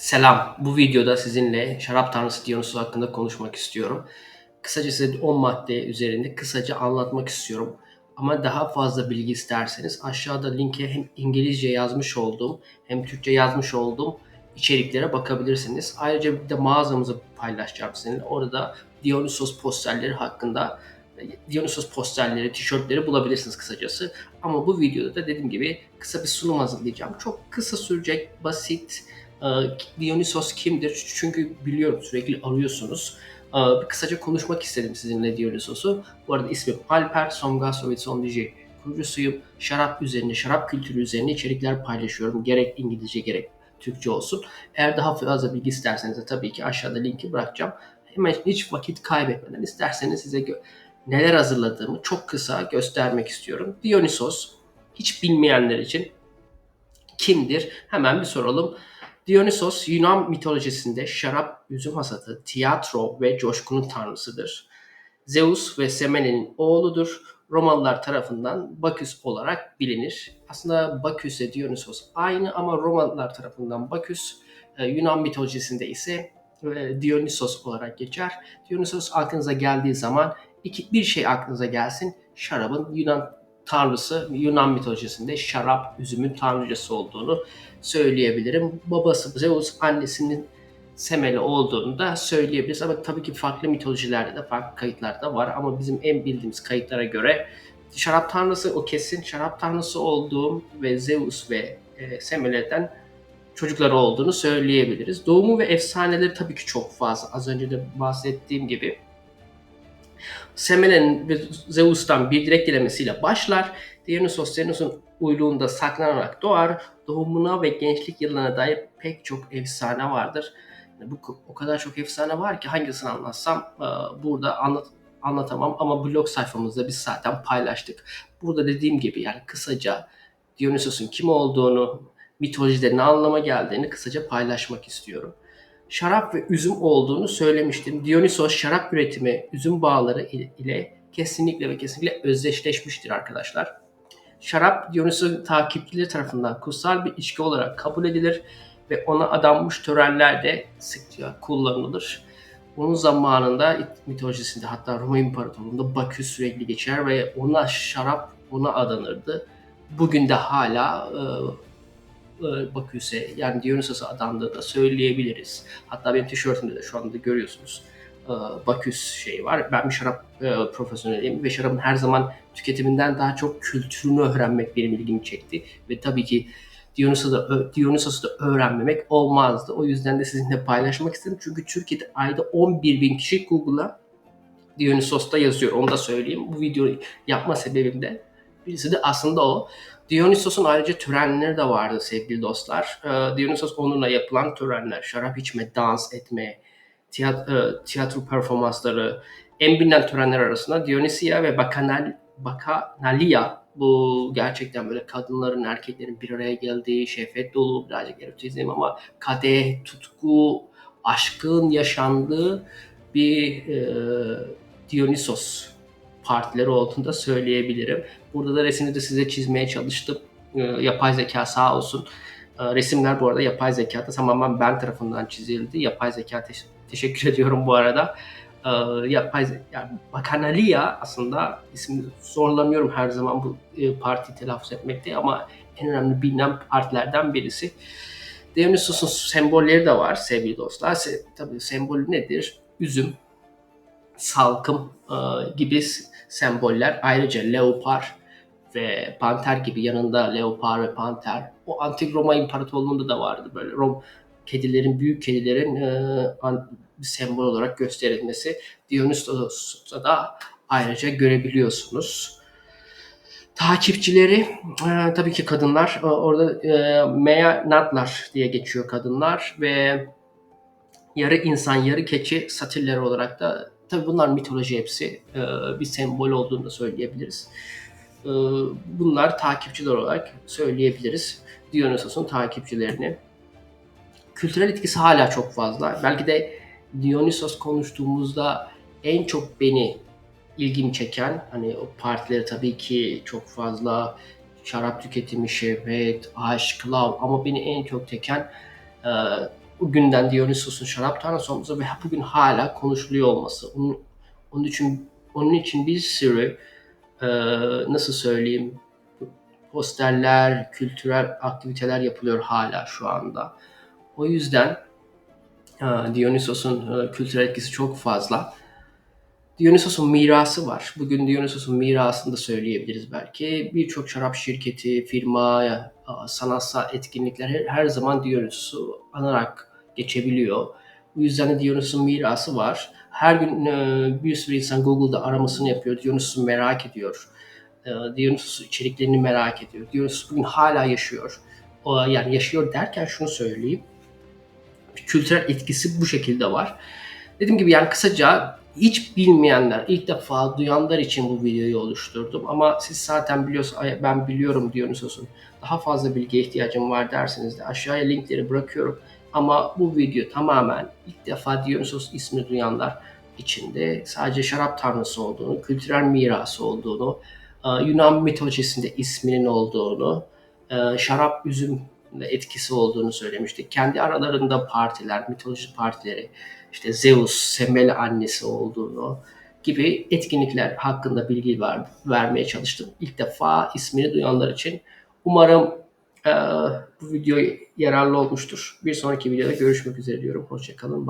Selam. Bu videoda sizinle şarap tanrısı Dionysus hakkında konuşmak istiyorum. Kısaca size 10 madde üzerinde kısaca anlatmak istiyorum. Ama daha fazla bilgi isterseniz aşağıda linke hem İngilizce yazmış olduğum hem Türkçe yazmış olduğum içeriklere bakabilirsiniz. Ayrıca bir de mağazamızı paylaşacağım sizinle. Orada Dionysos posterleri hakkında Dionysos posterleri, tişörtleri bulabilirsiniz kısacası. Ama bu videoda da dediğim gibi kısa bir sunum hazırlayacağım. Çok kısa sürecek, basit, Dionysos kimdir? Çünkü biliyorum sürekli arıyorsunuz. Ee, kısaca konuşmak istedim sizinle Dionysos'u. Bu arada ismim Alper Somgasovit Sondici kurucusuyum. Şarap üzerine, şarap kültürü üzerine içerikler paylaşıyorum. Gerek İngilizce gerek Türkçe olsun. Eğer daha fazla bilgi isterseniz de tabii ki aşağıda linki bırakacağım. Hemen hiç vakit kaybetmeden isterseniz size neler hazırladığımı çok kısa göstermek istiyorum. Dionysos hiç bilmeyenler için kimdir? Hemen bir soralım. Dionysos Yunan mitolojisinde şarap, üzüm hasadı, tiyatro ve coşkunun tanrısıdır. Zeus ve Semene'nin oğludur. Romalılar tarafından Baküs olarak bilinir. Aslında Baküs ile Dionysos aynı ama Romalılar tarafından Baküs, e, Yunan mitolojisinde ise e, Dionysos olarak geçer. Dionysos aklınıza geldiği zaman iki, bir şey aklınıza gelsin. Şarabın Yunan tanrısı Yunan mitolojisinde şarap, üzümün tanrıcası olduğunu söyleyebilirim. Babası Zeus, annesinin Semele olduğunu da söyleyebiliriz. Ama tabii ki farklı mitolojilerde de farklı kayıtlar da var. Ama bizim en bildiğimiz kayıtlara göre şarap tanrısı o kesin şarap tanrısı olduğum ve Zeus ve e, Semele'den çocukları olduğunu söyleyebiliriz. Doğumu ve efsaneleri tabii ki çok fazla. Az önce de bahsettiğim gibi Semele'nin ve Zeus'tan bir dilek dilemesiyle başlar. Dionysos Zeus'un uyluğunda saklanarak doğar. Doğumuna ve gençlik yıllarına dair pek çok efsane vardır. Yani bu o kadar çok efsane var ki hangisini anlatsam e, burada anlat anlatamam ama blog sayfamızda biz zaten paylaştık. Burada dediğim gibi yani kısaca Dionysos'un kim olduğunu, mitolojide ne anlama geldiğini kısaca paylaşmak istiyorum şarap ve üzüm olduğunu söylemiştim. Dionysos şarap üretimi üzüm bağları ile kesinlikle ve kesinlikle özdeşleşmiştir arkadaşlar. Şarap Dionysos'un takipçileri tarafından kutsal bir içki olarak kabul edilir ve ona adanmış törenlerde sıkça kullanılır. Onun zamanında mitolojisinde hatta Roma İmparatorluğu'nda Bakü sürekli geçer ve ona şarap ona adanırdı. Bugün de hala e, Baküs'e yani Dionysos'a adandığı da söyleyebiliriz. Hatta benim tişörtümde de şu anda görüyorsunuz. E, Baküs şeyi var. Ben bir şarap e, profesyoneliyim ve şarabın her zaman tüketiminden daha çok kültürünü öğrenmek benim ilgimi çekti. Ve tabii ki Dionysos'u da, Dionysos'u da öğrenmemek olmazdı. O yüzden de sizinle paylaşmak istedim. Çünkü Türkiye'de ayda 11 bin kişi Google'a Dionysos'ta yazıyor. Onu da söyleyeyim. Bu videoyu yapma sebebim de birisi de aslında o. Dionysos'un ayrıca törenleri de vardı sevgili dostlar. Ee, Dionysos onunla yapılan törenler, şarap içme, dans etme, tiyatro, e, tiyatro performansları, en bilinen törenler arasında Dionysia ve Bakanal, Bakanalia bu gerçekten böyle kadınların, erkeklerin bir araya geldiği, şehvet dolu, birazcık erotizm ama kadeh, tutku, aşkın yaşandığı bir e, Dionysos partileri olduğunu da söyleyebilirim. Burada da resmini de size çizmeye çalıştım. E, yapay zeka sağ olsun. E, resimler bu arada yapay zekada tamamen ben tarafından çizildi. Yapay zeka te- teşekkür ediyorum bu arada. E, yapay yani Bakanalia aslında ismini zorlanıyorum her zaman bu e, parti telaffuz etmekte ama en önemli bilinen partilerden birisi. Dionysos'un sembolleri de var sevgili dostlar. Se- tabii sembolü nedir? Üzüm, salkım e, gibi semboller. Ayrıca leopar ve panter gibi yanında leopar ve panter. O antik Roma İmparatorluğu'nda da vardı böyle Rom kedilerin, büyük kedilerin e, bir sembol olarak gösterilmesi. Dionysos'ta da ayrıca görebiliyorsunuz. Takipçileri e, tabii ki kadınlar. E, orada e, Meyanatlar diye geçiyor kadınlar ve yarı insan yarı keçi satirleri olarak da Tabii bunlar mitoloji hepsi. E, bir sembol olduğunu da söyleyebiliriz. E, bunlar takipçiler olarak söyleyebiliriz. Dionysos'un takipçilerini. Kültürel etkisi hala çok fazla. Belki de Dionysos konuştuğumuzda en çok beni ilgimi çeken hani o partileri tabii ki çok fazla şarap tüketimi, şehvet, aşk, lav ama beni en çok teken e, bugünden Dionysos'un şarap tanrısı olması ve bugün hala konuşuluyor olması. Onun, onun için onun için bir sürü e, nasıl söyleyeyim posterler, kültürel aktiviteler yapılıyor hala şu anda. O yüzden e, Dionysos'un e, kültürel etkisi çok fazla. Dionysos'un mirası var. Bugün Dionysos'un mirasını da söyleyebiliriz belki. Birçok şarap şirketi, firma, sanatsal etkinlikler her zaman Dionysos'u anarak geçebiliyor. Bu yüzden de Dionysos'un mirası var. Her gün e, bir sürü insan Google'da aramasını yapıyor. Dionysos'u merak ediyor. E, Dionysus içeriklerini merak ediyor. Dionysus bugün hala yaşıyor. O, yani yaşıyor derken şunu söyleyeyim. Kültürel etkisi bu şekilde var. Dediğim gibi yani kısaca hiç bilmeyenler, ilk defa duyanlar için bu videoyu oluşturdum. Ama siz zaten biliyorsunuz, "Ay, ben biliyorum Dionysos'un daha fazla bilgiye ihtiyacım var derseniz de aşağıya linkleri bırakıyorum. Ama bu video tamamen ilk defa Dionysos ismini duyanlar içinde sadece şarap tanrısı olduğunu, kültürel mirası olduğunu, e, Yunan mitolojisinde isminin olduğunu, e, şarap üzüm etkisi olduğunu söylemiştik. Kendi aralarında partiler, mitoloji partileri, işte Zeus, Semele annesi olduğunu gibi etkinlikler hakkında bilgi ver, vermeye çalıştım. İlk defa ismini duyanlar için. Umarım bu video yararlı olmuştur. Bir sonraki videoda görüşmek üzere diyorum. Hoşçakalın. Bye.